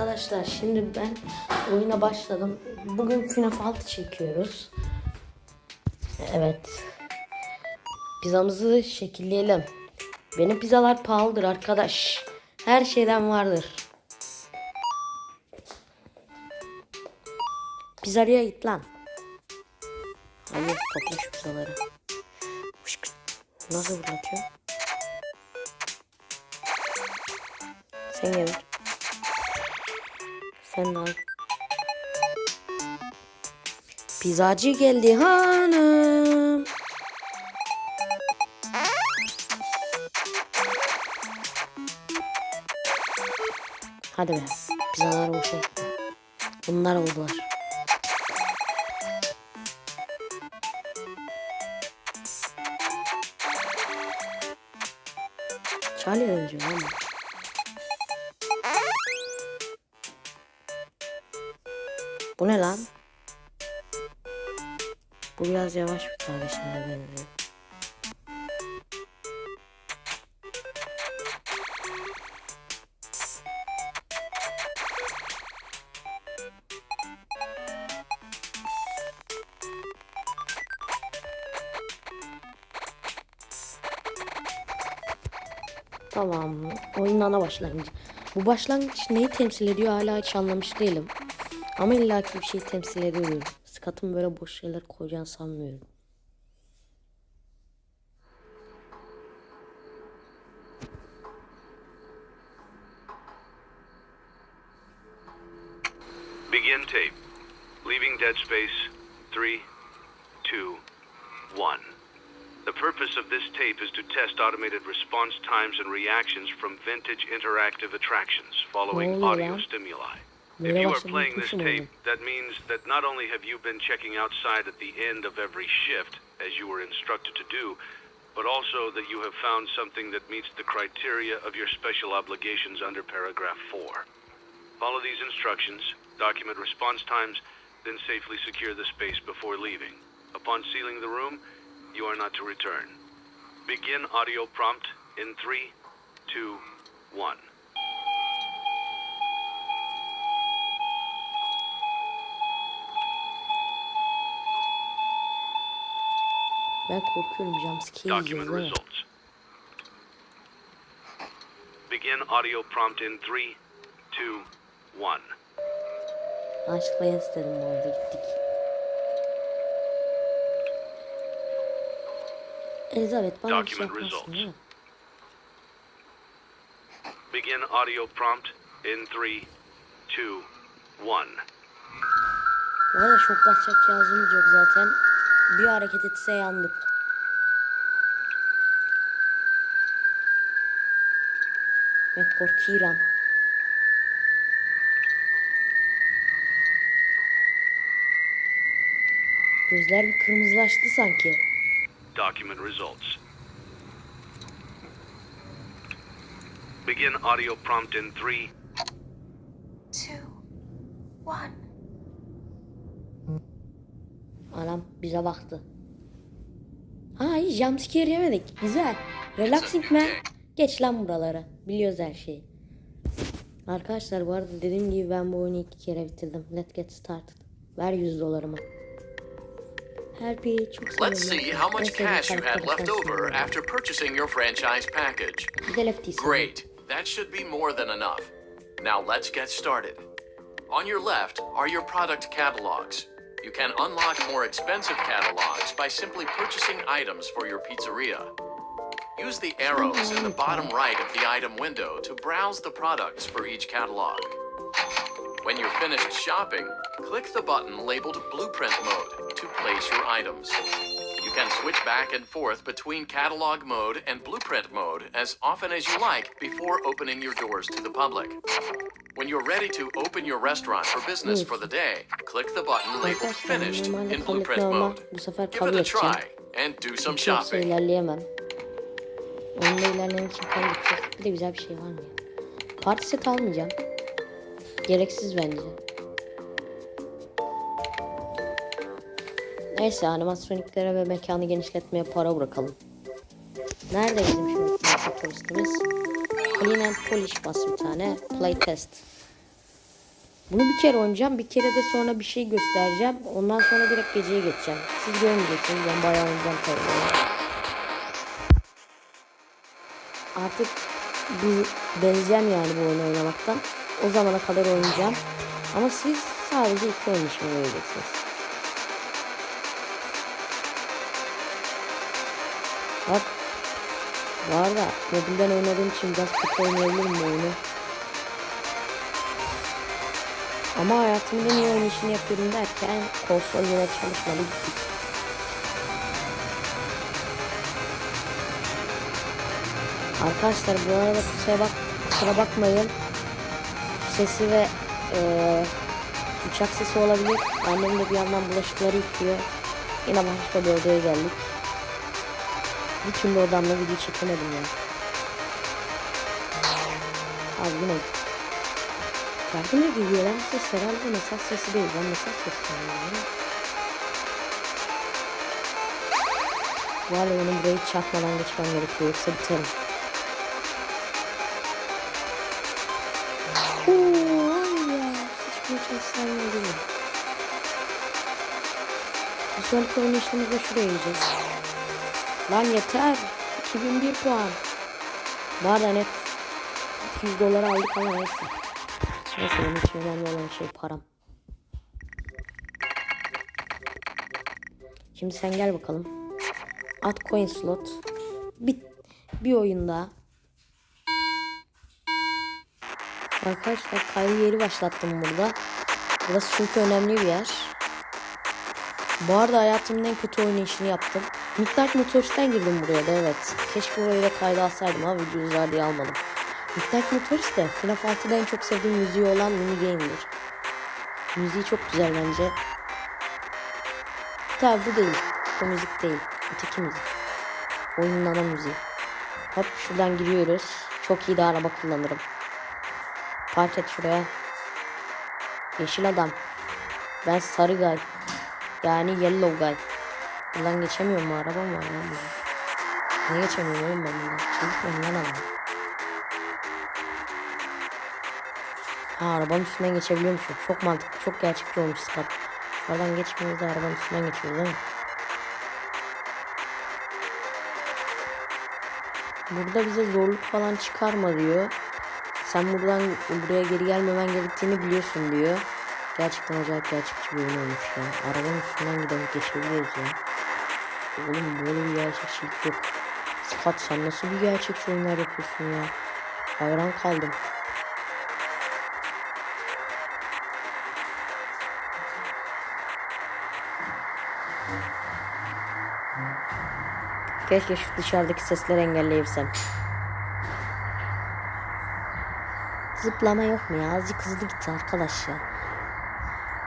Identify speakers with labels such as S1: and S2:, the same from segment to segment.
S1: Arkadaşlar şimdi ben oyuna başladım. Bugün FNAF 6 çekiyoruz. Evet. Pizzamızı şekilleyelim. Benim pizzalar pahalıdır arkadaş. Her şeyden vardır. Pizzeria git lan. Hayır topla şu pizzaları. Nasıl bırakıyor? Sen gel. Sen de al. Pizzacı geldi hanım. Hadi be. Pizzalar boşa. Bunlar oldular. Charlie önce ama. Bu ne lan? Bu biraz yavaş bir kardeşime benziyor. Tamam. Oyunun ana başlangıcı. Bu başlangıç neyi temsil ediyor hala hiç anlamış değilim. Ama illaki bir şey temsil ediyor. Skat'ın böyle boş şeyler koyacağını sanmıyorum.
S2: Begin tape. Leaving Dead Space. Three, two, one. The purpose of this tape is to test automated response times and reactions from vintage interactive attractions following audio stimuli. If you are playing this tape, that means that not only have you been checking outside at the end of every shift, as you were instructed to do, but also that you have found something that meets the criteria of your special obligations under paragraph 4. Follow these instructions, document response times, then safely secure the space before leaving. Upon sealing the room, you are not to return. Begin audio prompt in three, two, one.
S1: Ben korkuyorum jumpscare
S2: Document
S1: mi?
S2: results. Begin audio prompt in three, two, one.
S1: Açıklayan istedim bu arada gittik. Elizabeth bana bir şey
S2: Document
S1: yapmazsın
S2: results.
S1: değil mi?
S2: Begin audio prompt in three, two, one.
S1: Bu arada şok basacak cihazımız yok zaten. Bir hareket etse yandık. Ben korkuyorum. Gözler bir kırmızılaştı sanki.
S2: Document results. Begin audio prompt in
S1: 3, bize baktı. Ha hiç jumpscare yemedik. Güzel. Relaxing man. Geç lan buralara. Biliyoruz her şeyi. Arkadaşlar bu arada dediğim gibi ben bu oyunu iki kere bitirdim. Let's get started. Ver 100 dolarımı. Her biri çok.
S3: Let's see how much cash you had left over after purchasing your franchise package. Great. That should be more than enough. Now let's get started. On your left are your product catalogs. You can unlock more expensive catalogs by simply purchasing items for your pizzeria. Use the arrows in the bottom right of the item window to browse the products for each catalog. When you're finished shopping, click the button labeled Blueprint Mode to place your items. You can switch back and forth between Catalog Mode and Blueprint Mode as often as you like before opening your doors to the public. When you're ready to open your restaurant for business for the day, click the button labeled Finished in Blueprint Mode.
S1: bu sefer
S3: Give
S1: kabul
S3: it a
S1: edeceğim.
S3: try and do some
S1: yoksa
S3: shopping.
S1: ilerleyemem. Onunla ilerlemek için kabul edeceğiz. Bir de güzel bir şey var mı ya? Parti set almayacağım. Gereksiz bence. Neyse animatroniklere ve mekanı genişletmeye para bırakalım. Nerede bizim şu kapitalistimiz? Clean polish bas bir tane. Play test. Bunu bir kere oynayacağım. Bir kere de sonra bir şey göstereceğim. Ondan sonra direkt geceye geçeceğim. Siz görmeyeceksiniz. Ben bayağı oynayacağım tabii. Artık bu benzeyen yani bu oyunu oynamaktan. O zamana kadar oynayacağım. Ama siz sadece iki oyun için oynayacaksınız. Bak. Var da mobilden oynadığım için biraz kötü oynayabilirim bu oyunu. Ama hayatımın en iyi oynayışını yapıyorum derken konsol yine çalışmadı gittik. Arkadaşlar bu arada kusura, bak, kusura bakmayın. Sesi ve eee, uçak sesi olabilir. Annem de bir yandan bulaşıkları yıkıyor. Yine başka bir odaya geldik. Bir türlü odamda video çekemedim ya. Abi yine Yardım ediyor lan ses herhalde mesaj sesi değil ben mesaj sesi sanıyorum. Valla benim burayı çakmadan geçmem gerekiyor yoksa biterim. Oo, ay ya. Sıçma çalışsam ne değil. Bir sonraki oynayışımızda şuraya yiyeceğiz. Lan yeter. 2001 puan. Da net 200 dolar aldık ama neyse. Neyse benim için önemli olan şey param. Şimdi sen gel bakalım. At coin slot. Bir, bir oyunda. Arkadaşlar kaydı yeri başlattım burada. Burası çünkü önemli bir yer. Bu arada hayatımın en kötü oynayışını yaptım. Midnight Motors'tan girdim buraya da evet. Keşke burayı da kayda alsaydım ama video uzar diye almadım. Midnight Motors de FNAF 6'da en çok sevdiğim müziği olan mini game'dir. Müziği çok güzel bence. Tabi bu değil. Bu müzik değil. Öteki müzik. Oyunun ana müziği. Hop şuradan giriyoruz. Çok iyi de araba kullanırım. Park et şuraya. Yeşil adam. Ben sarı guy. Yani yellow guy. Buradan geçemiyorum? Arabam var lan burada. Niye geçemiyorum oğlum ben buradan? Çabuk lan adam. Ha arabanın üstünden geçebiliyormuşum. Çok mantıklı, çok gerçekçi olmuş Scott. Oradan geçmiyoruz da arabanın üstünden geçiyoruz değil mi? Burada bize zorluk falan çıkarma diyor. Sen buradan buraya geri gelmemen gerektiğini biliyorsun diyor. Gerçekten acayip gerçekçi bir oyun olmuş ya. Arabanın üstünden gidelim geçebiliyoruz ya. Oğlum böyle bir gerçekçilik yok. Scott sen nasıl bir gerçekçi oyunlar yapıyorsun ya. Hayran kaldım. Keşke şu dışarıdaki sesleri engelleyebilsem. Zıplama yok mu ya? Azıcık hızlı git arkadaş ya.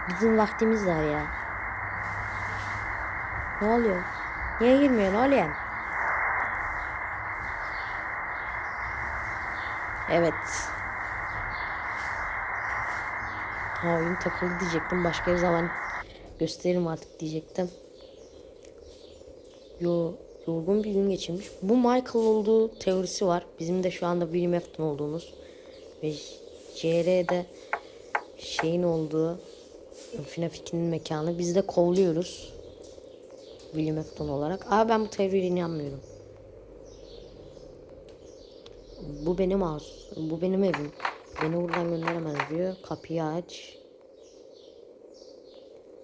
S1: Bizim vaktimiz var ya. Ne oluyor? Niye girmiyor? Ne oluyor? Evet. Ha oyun takıldı diyecektim. Başka bir zaman gösteririm artık diyecektim. Yo, yorgun bir gün geçirmiş. Bu Michael olduğu teorisi var. Bizim de şu anda William Afton olduğumuz. Ve CR'de şeyin olduğu FNAF 2'nin mekanı. Biz de kovluyoruz. William Afton olarak. Ama ben bu teoriye inanmıyorum. Bu benim house. Bu benim evim. Beni buradan gönderemez diyor. Kapıyı aç.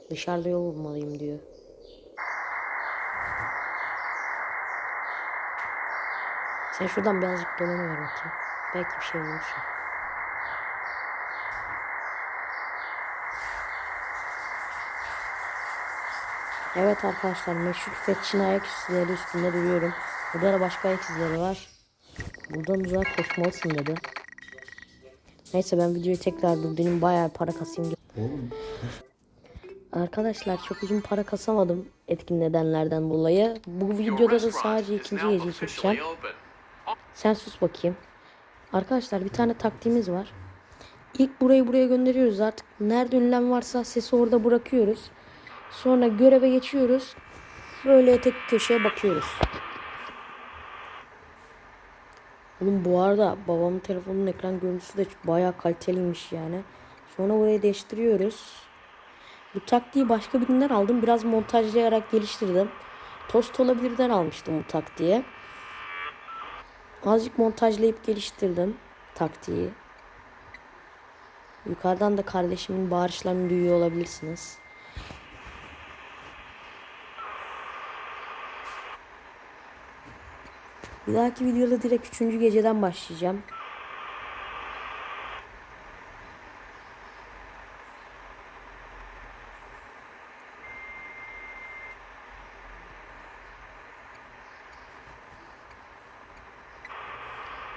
S1: Dışarıda yol bulmalıyım diyor. Sen şuradan birazcık dolanıver bakayım. Belki bir şey bulursun. Evet arkadaşlar meşhur Fetch'in ayak izleri üstünde duruyorum. Burada da başka ayak izleri var. Buradan uzağa koşmalısın dedi. Neyse ben videoyu tekrar durdurayım. Bayağı para kasayım. Arkadaşlar çok uzun para kasamadım etkin nedenlerden dolayı. Bu videoda da sadece ikinci
S3: officially
S1: çekeceğim. Sen sus bakayım. Arkadaşlar bir tane taktiğimiz var. İlk burayı buraya gönderiyoruz artık. Nerede ünlem varsa sesi orada bırakıyoruz. Sonra göreve geçiyoruz. Böyle tek köşeye bakıyoruz. Oğlum bu arada babamın telefonunun ekran görüntüsü de bayağı kaliteliymiş yani. Sonra burayı değiştiriyoruz. Bu taktiği başka birinden aldım. Biraz montajlayarak geliştirdim. Tost olabilirden almıştım bu taktiği. Azıcık montajlayıp geliştirdim taktiği. Yukarıdan da kardeşimin bağırışlarını duyuyor olabilirsiniz. Bir dahaki videoda direkt 3. geceden başlayacağım.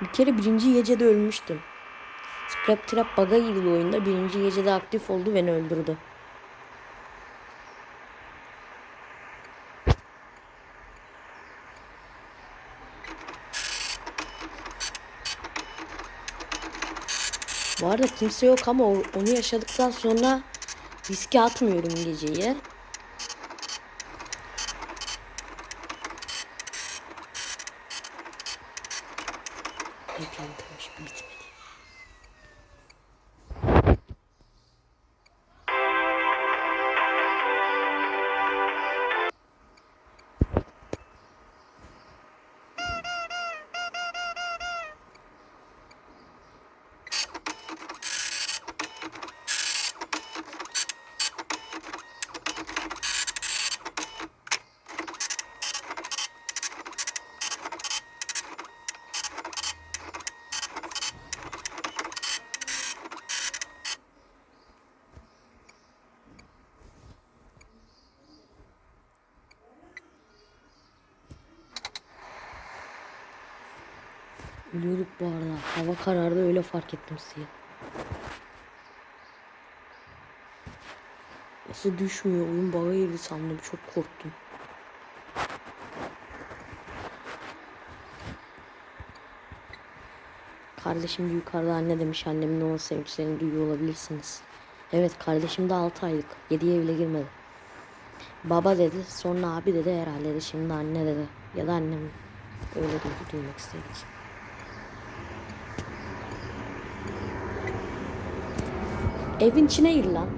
S1: Bir kere birinci gecede ölmüştüm. Scrap Trap bug'a girdi oyunda. Birinci gecede aktif oldu beni öldürdü. Bu arada kimse yok ama onu yaşadıktan sonra riske atmıyorum geceyi. Ölüyorduk bu arada. Hava karardı öyle fark ettim sizi. Nasıl düşmüyor? Oyun baga girdi sandım. Çok korktum. Kardeşim de yukarıda anne demiş. Annemin o sevinçlerini duyuyor olabilirsiniz. Evet kardeşim de 6 aylık. 7'ye bile girmedi. Baba dedi. Sonra abi dedi herhalde de şimdi anne dedi. Ya da annem öyle duymak istediği Evin içine gir lan.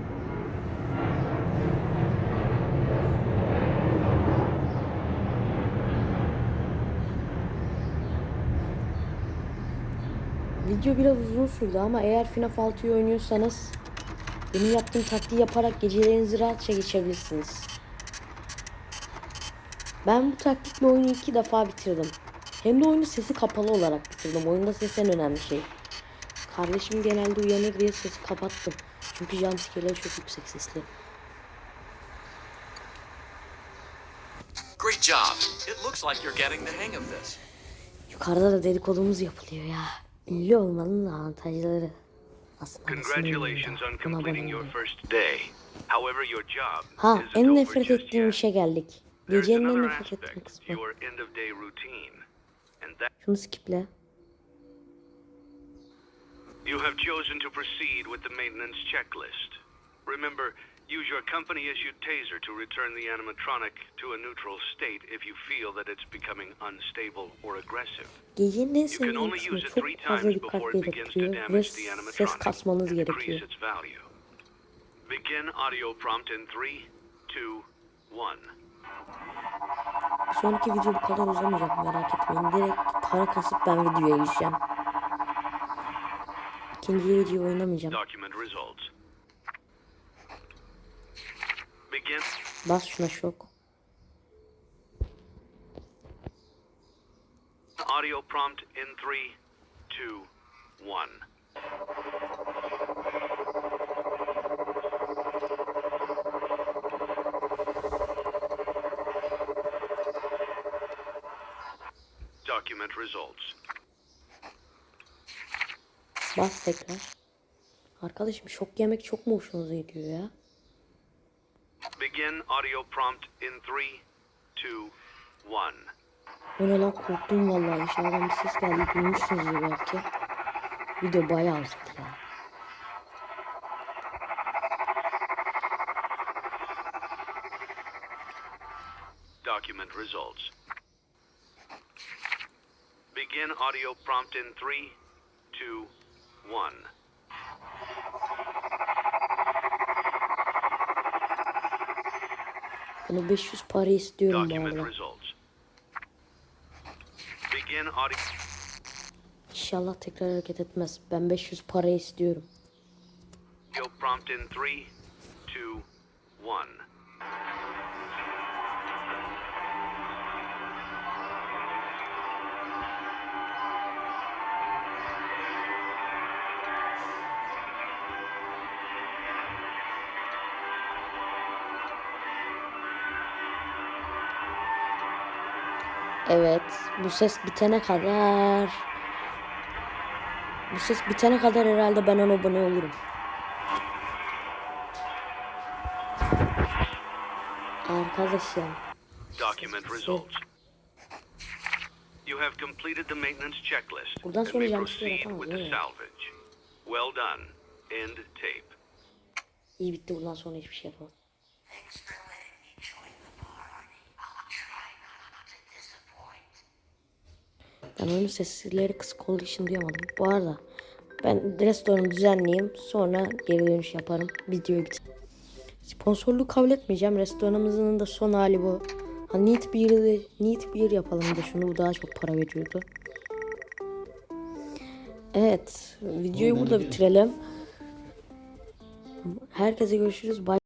S1: Video biraz uzun sürdü ama eğer FNAF 6'yı oynuyorsanız benim yaptığım taktiği yaparak gecelerinizi rahatça geçebilirsiniz. Ben bu taktikle oyunu iki defa bitirdim. Hem de oyunu sesi kapalı olarak bitirdim. Oyunda ses en önemli şey. Kardeşim genelde uyanır diye sesi kapattım. Çünkü jumpscare'ler çok yüksek sesli.
S3: Great job. It looks like you're getting the hang of this.
S1: Yukarıda da dedikodumuz yapılıyor ya. Ünlü olmanın avantajları. Aslında
S2: Congratulations on completing your first day. However, your job
S1: Ha en
S2: over
S1: nefret ettiğim
S2: yet.
S1: işe geldik. Gecenin en nefret ettiğim kısmı.
S2: to your you have chosen to proceed with the maintenance checklist. Remember, use your company issued taser to return the animatronic to a neutral state if you feel that it's becoming unstable or aggressive.
S1: Gecenin
S2: You can only use it three times before it begins to damage the animatronic and decrease its value. Begin audio prompt in three, two, one.
S1: Sonraki video bu kadar uzamayacak merak etmeyin. Direkt para kasıp ben videoya gireceğim. İkinci geceyi oynamayacağım. Bas şuna şok.
S2: Audio prompt in three, two, one. Document results.
S1: Bas tekrar. Arkadaşım şok yemek çok mu hoşunuza gidiyor ya?
S2: Begin audio prompt in three, two, one.
S1: O ne lan korktum vallahi dışarıdan bir ses geldi duymuşsunuzdur belki. Video bayağı uzadı ya.
S2: Document results. Begin audio prompt in three, two, 1.
S1: Bunu 500 para istiyorum
S2: galiba.
S1: İnşallah tekrar hareket etmez. Ben 500 para istiyorum.
S2: Yo prompt in 3.
S1: Evet. Bu ses bitene kadar. Bu ses bitene kadar herhalde ben ona abone olurum. Arkadaşım.
S2: Document results. You have completed the maintenance checklist
S1: Buradan sonra
S2: proceed
S1: yapamaz,
S2: with the salvage. Well done. End tape.
S1: İyi bitti bundan sonra hiçbir şey yapamam. Ben oyunun sesleri kısık olduğu için duyamadım. Bu arada ben restoranı düzenleyeyim. Sonra geri dönüş yaparım. Video bit. Sponsorluğu kabul etmeyeceğim. Restoranımızın da son hali bu. Ha, neat bir neat bir yapalım de şunu bu daha çok para veriyordu. Evet, videoyu burada bitirelim. Herkese görüşürüz. Bye.